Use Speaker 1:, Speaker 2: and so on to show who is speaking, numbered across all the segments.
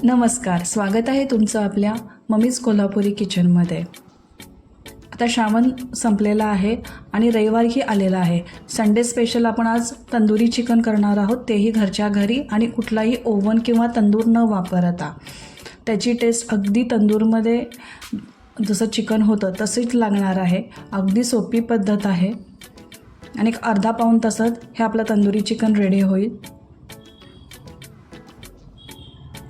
Speaker 1: नमस्कार स्वागत आहे तुमचं आपल्या मम्मीज कोल्हापुरी किचनमध्ये. आता श्रावण संपलेला आहे आणि रविवारही आलेला आहे. संडे स्पेशल आपण आज तंदुरी चिकन करणार आहोत तेही घरच्या घरी आणि कुठलाही ओव्हन किंवा तंदूर न वापरता. त्याची टेस्ट अगदी तंदूरमध्ये जसं चिकन होतं तशीच लागणार आहे. अगदी सोपी पद्धत आहे. आणि एक अर्धा पाऊण तासात हे आपलं तंदुरी चिकन रेडी होईल.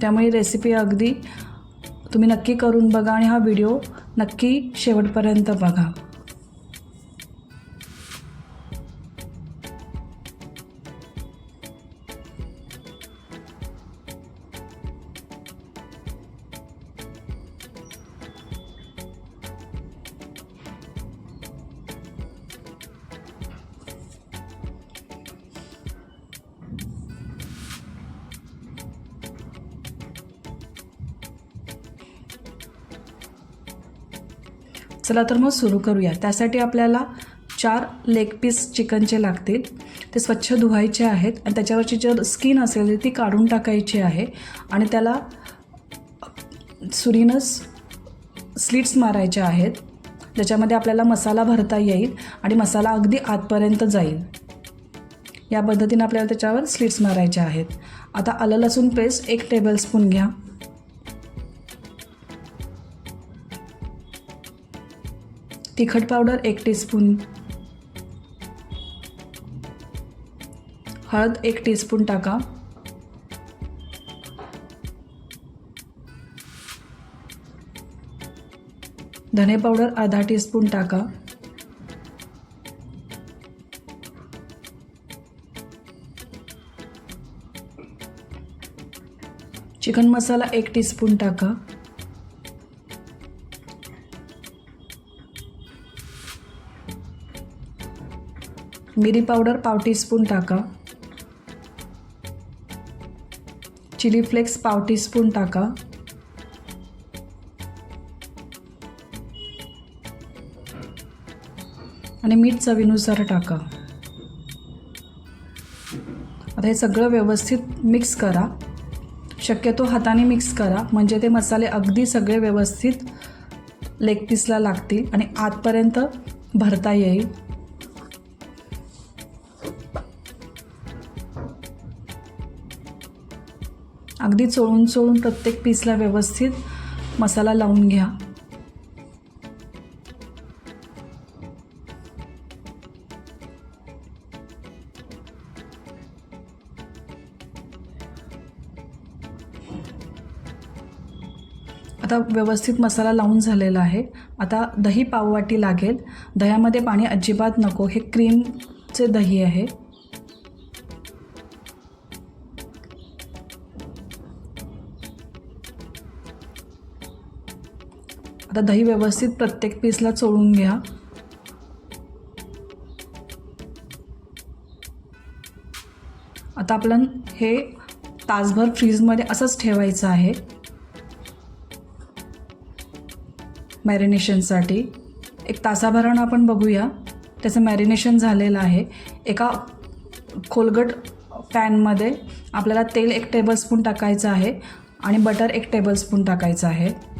Speaker 1: त्यामुळे रेसिपी अगदी तुम्ही नक्की करून बघा आणि हा व्हिडिओ नक्की शेवटपर्यंत बघा. चला तर मग सुरू करूया. त्यासाठी आपल्याला चार लेग पीस चिकनचे लागतील. ते स्वच्छ धुवायचे आहेत आणि त्याच्यावरची जर स्किन असेल ती काढून टाकायची आहे आणि त्याला सुरीनंच स्लिट्स मारायच्या आहेत. ज्याच्यामध्ये आपल्याला मसाला भरता येईल आणि मसाला अगदी आतपर्यंत जाईल. या पद्धतीने आपल्याला त्याच्यावर स्लिट्स मारायच्या आहेत. आता आलं लसूण पेस्ट एक टेबलस्पून घ्या. तिखट पावडर एक टीस्पून. हळद एक टीस्पून टाका. धने पावडर अर्धा टीस्पून टाका. चिकन मसाला एक टीस्पून टाका. मिरी पावडर पाव टीस्पून टाका. चिली फ्लेक्स पाव टीस्पून टाका. आणि मीठ चवीनुसार टाका. आता हे सगळं व्यवस्थित मिक्स करा. शक्यतो हाताने मिक्स करा. म्हणजे ते मसाले अगदी सगळे व्यवस्थित लेग पीसला लागतील आणि आतपर्यंत भरता येईल. अगदी चोळून चोळून प्रत्येक पीसला व्यवस्थित मसाला लावून घ्या. आता व्यवस्थित मसाला लावून झालेला आहे. आता दही पाववाटी लागेल. दह्यामध्ये पाणी अजिबात नको. हे क्रीमचे दही आहे. आता दही व्यवस्थित प्रत्येक पीसला चोळून घ्या. आता आपण हे तासभर फ्रीजमध्ये असंच ठेवायचं आहे. मॅरिनेशनसाठी एक तासाभरानं आपण बघूया. त्याचं मॅरिनेशन झालेलं आहे. एका खोलगट पॅनमध्ये आपल्याला तेल एक टेबलस्पून टाकायचं आहे आणि बटर एक टेबलस्पून टाकायचं आहे.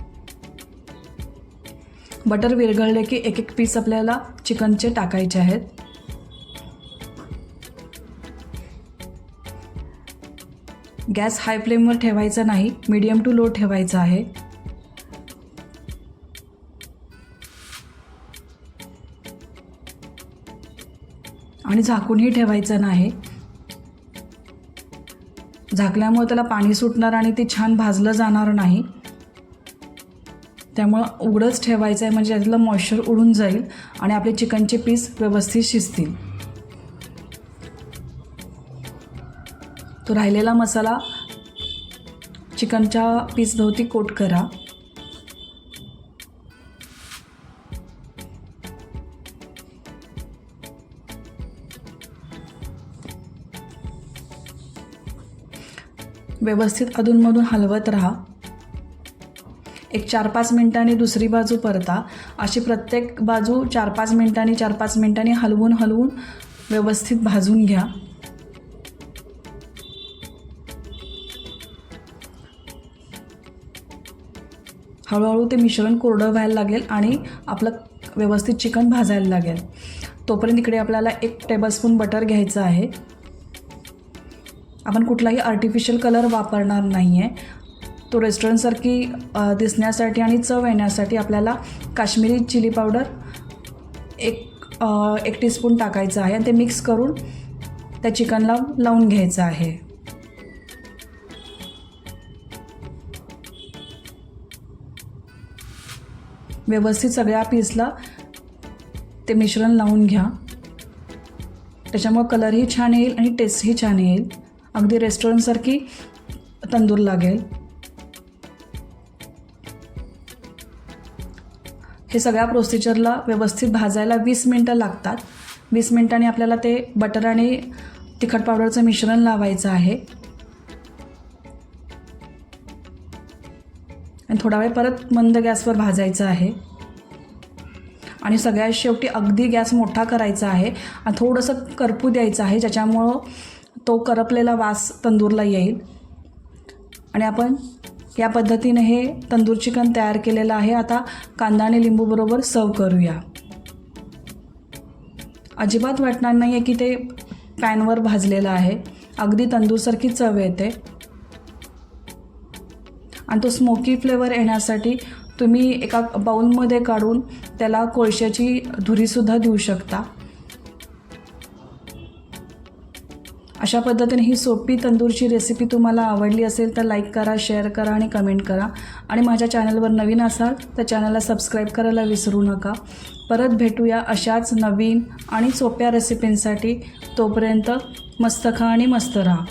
Speaker 1: बटर विरघळले की एक एक पीस आपल्याला चिकनचे टाकायचे आहेत. गॅस हाय फ्लेमवर ठेवायचा नाही मीडियम टू लो ठेवायचा आहे. आणि झाकूनही ठेवायचं नाही. झाकल्यामुळे त्याला पाणी सुटणार आणि ते छान भाजलं जाणार नाही. त्यामुळं उघडंच ठेवायचं आहे म्हणजे त्यातलं मॉइश्चर उडून जाईल आणि आपले चिकनचे पीस व्यवस्थित शिजतील. तो राहिलेला मसाला चिकनच्या पीसभोवती कोट करा. व्यवस्थित अधूनमधून हलवत राहा. एक चार पाच मिनिटांनी दुसरी बाजू परता. अशी प्रत्येक बाजू चार पाच मिनिटांनी चार पाच मिनिटांनी हलवून हलवून व्यवस्थित भाजून घ्या. हळूहळू ते मिश्रण कोरडं व्हायला लागेल आणि आपलं व्यवस्थित चिकन भाजायला लागेल. तोपर्यंत इकडे आपल्याला एक टेबलस्पून बटर घ्यायचं आहे. आपण कुठलाही आर्टिफिशियल कलर वापरणार नाही आहे तो रेस्टॉरंटसारखी दिसण्यासाठी आणि चव येण्यासाठी आपल्याला काश्मीरी चिली पावडर एक एक टीस्पून टाकायचं आहे आणि ते मिक्स करून त्या चिकनला लावून घ्यायचं आहे. व्यवस्थित सगळ्या पीसला ते मिश्रण लावून घ्या. त्याच्यामुळं कलरही छान येईल आणि टेस्टही छान येईल. अगदी रेस्टॉरंटसारखी तंदूर लागेल. हे सगळ्या प्रोसिजरला व्यवस्थित भाजायला वीस मिनटं लागतात. वीस मिनटांनी आपल्याला ते बटर आणि तिखट पावडरचं मिश्रण लावायचं आहे. आणि थोडा वेळ परत मंद गॅसवर भाजायचं आहे. आणि सगळ्यात शेवटी अगदी गॅस मोठा करायचा आहे. आणि थोडंसं करपू द्यायचं आहे ज्याच्यामुळं तो करपलेला वास तंदूरला येईल. आणि आपण या पद्धतीने हे तंदूर चिकन तयार केलेलं आहे. आता कांदा आणि लिंबूबरोबर सर्व करूया. अजिबात वाटणार नाही आहे की ते पॅनवर भाजलेलं आहे. अगदी तंदूरसारखी चव येते. आणि तो स्मोकी फ्लेवर येण्यासाठी तुम्ही एका बाऊलमध्ये काढून त्याला कोळशाची धुरीसुद्धा देऊ शकता. अशा पद्धतीने ही सोपी तंदूरची रेसिपी तुम्हाला आवडली असेल तर लाईक करा शेअर करा आणि कमेंट करा. आणि माझ्या चॅनलवर नवीन असाल तर चॅनलला सबस्क्राईब करायला विसरू नका. परत भेटूया अशाच नवीन आणि सोप्या रेसिपींसाठी तोपर्यंत मस्त खा आणि मस्त राहा.